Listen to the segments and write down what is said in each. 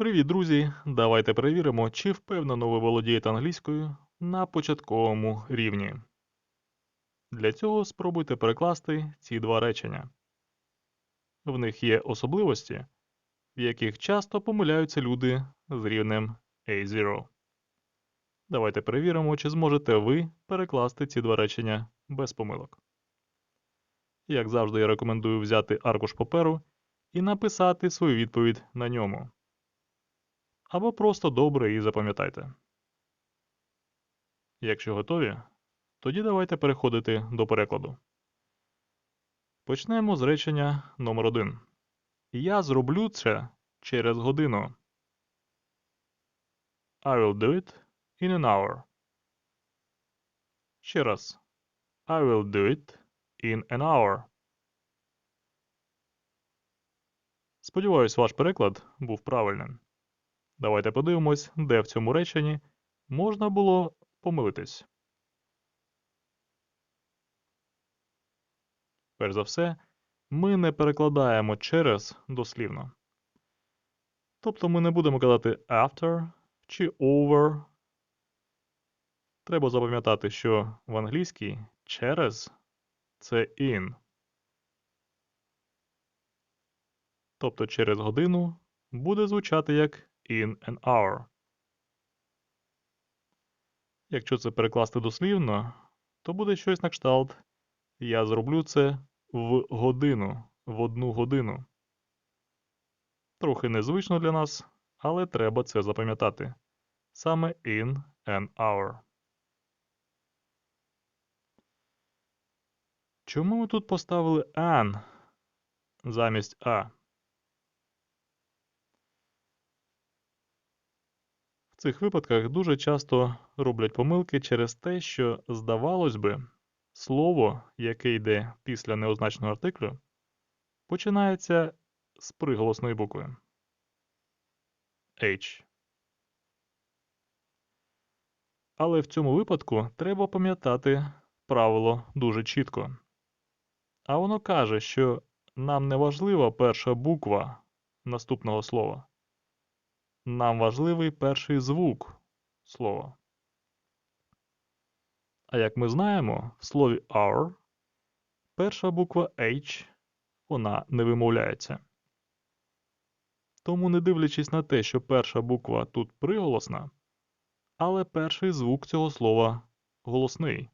Привіт, друзі! Давайте перевіримо, чи впевнено ви володієте англійською на початковому рівні. Для цього спробуйте перекласти ці два речення. В них є особливості, в яких часто помиляються люди з рівнем A0. Давайте перевіримо, чи зможете ви перекласти ці два речення без помилок. Як завжди, я рекомендую взяти аркуш паперу і написати свою відповідь на ньому або просто добре її запам'ятайте. Якщо готові, тоді давайте переходити до перекладу. Почнемо з речення номер 1 Я зроблю це через годину. I will do it in an hour. Ще раз. I will do it in an hour. Сподіваюсь, ваш переклад був правильним. Давайте подивимось, де в цьому реченні можна було помилитись. Перш за все, ми не перекладаємо через дослівно. Тобто ми не будемо казати after чи over. Треба запам'ятати, що в англійській через це in. Тобто через годину буде звучати як in an hour. Якщо це перекласти дослівно, то буде щось на кшталт Я зроблю це в годину, в одну годину. Трохи незвично для нас, але треба це запам'ятати. Саме in an hour. Чому ми тут поставили an замість a? Цих випадках дуже часто роблять помилки через те, що, здавалось би, слово, яке йде після неозначеного артиклю, починається з приголосної букви H. Але в цьому випадку треба пам'ятати правило дуже чітко. А воно каже, що нам не важлива перша буква наступного слова. Нам важливий перший звук слова. А як ми знаємо, в слові our перша буква H вона не вимовляється. Тому, не дивлячись на те, що перша буква тут приголосна, але перший звук цього слова голосний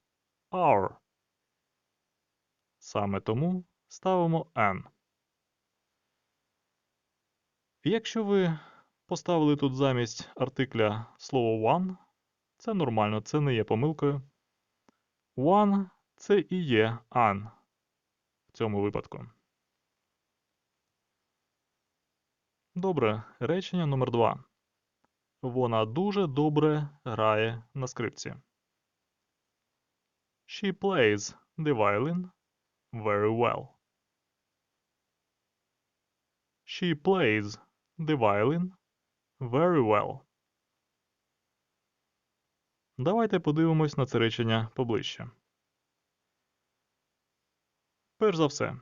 our. Саме тому ставимо N. Якщо ви Поставили тут замість артикля слово one. Це нормально, це не є помилкою. One це і є an в цьому випадку. Добре, речення номер 2 Вона дуже добре грає на скрипці. She plays the violin very well. She plays the violin Very well. Давайте подивимось на це речення поближче. Перш за все,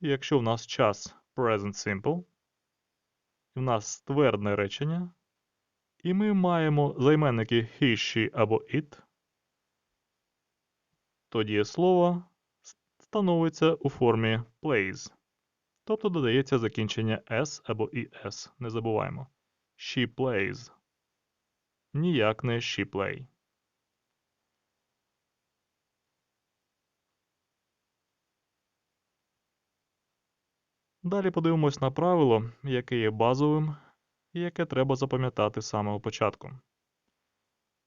якщо в нас час present simple, в нас ствердне речення, і ми маємо займенники he, she або it, тоді слово становиться у формі plays, тобто додається закінчення s або es, не забуваємо. She plays. Ніяк не she play. Далі подивимось на правило, яке є базовим і яке треба запам'ятати з самого початку.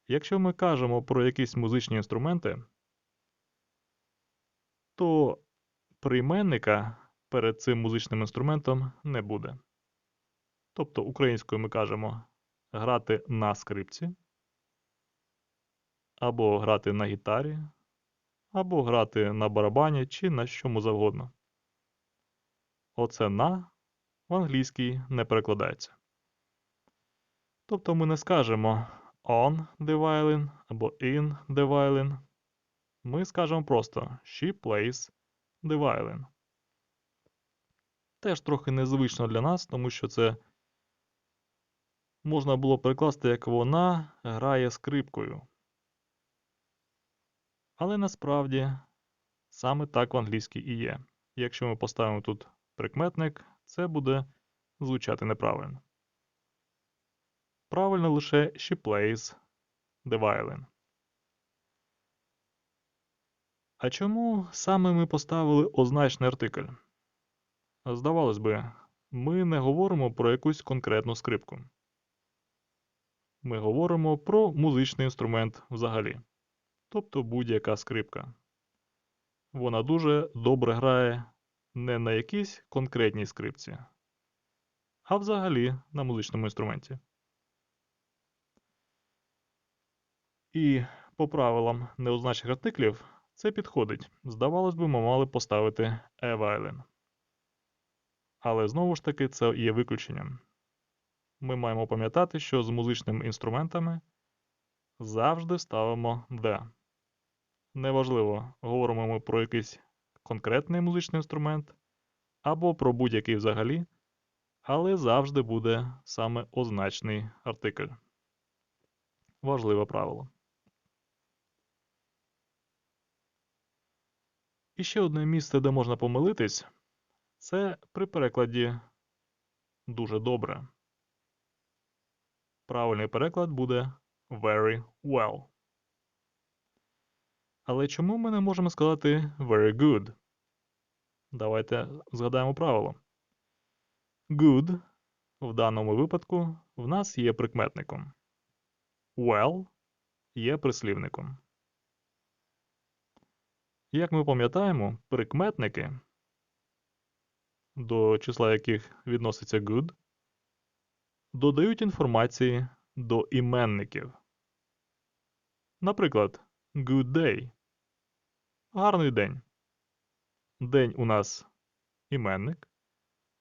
Якщо ми кажемо про якісь музичні інструменти, то прийменника перед цим музичним інструментом не буде. Тобто українською ми кажемо грати на скрипці, або грати на гітарі, або грати на барабані чи на чому завгодно. Оце на в англійській не перекладається. Тобто ми не скажемо on the violin або in the violin. Ми скажемо просто She plays the violin. Теж трохи незвично для нас, тому що це можна було перекласти як вона грає скрипкою. Але насправді саме так в англійській і є. Якщо ми поставимо тут прикметник, це буде звучати неправильно. Правильно лише she plays the violin. А чому саме ми поставили означений артикль? Здавалось би, ми не говоримо про якусь конкретну скрипку. Ми говоримо про музичний інструмент взагалі, тобто будь-яка скрипка. Вона дуже добре грає не на якійсь конкретній скрипці, а взагалі на музичному інструменті. І по правилам неозначених артиклів це підходить. Здавалось би, ми мали поставити a violin. Але знову ж таки це є виключенням. Ми маємо пам'ятати, що з музичними інструментами завжди ставимо the. Неважливо, говоримо ми про якийсь конкретний музичний інструмент або про будь-який взагалі, але завжди буде саме означний артикль. Важливе правило. І ще одне місце, де можна помилитись, це при перекладі дуже добре. Правильний переклад буде very well. Але чому ми не можемо сказати very good? Давайте згадаємо правило. Good в даному випадку в нас є прикметником. Well є прислівником. Як ми пам'ятаємо, прикметники, до числа яких відноситься good, додають інформації до іменників. Наприклад, good day. Гарний день. День у нас іменник.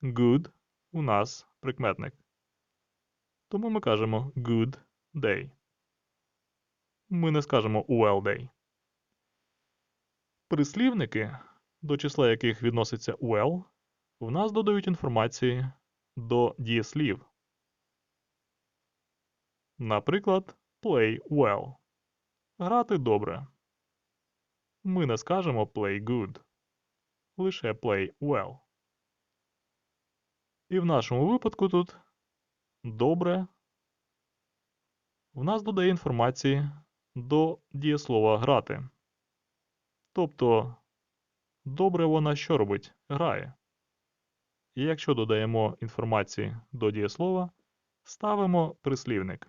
Good у нас прикметник. Тому ми кажемо good day. Ми не скажемо well day. Прислівники, до числа яких відноситься well, в нас додають інформації до дієслів. Наприклад, play well. Грати добре. Ми не скажемо play good. Лише play well. І в нашому випадку тут добре в нас додає інформації до дієслова грати. Тобто, добре вона що робить? Грає. І якщо додаємо інформації до дієслова, ставимо прислівник,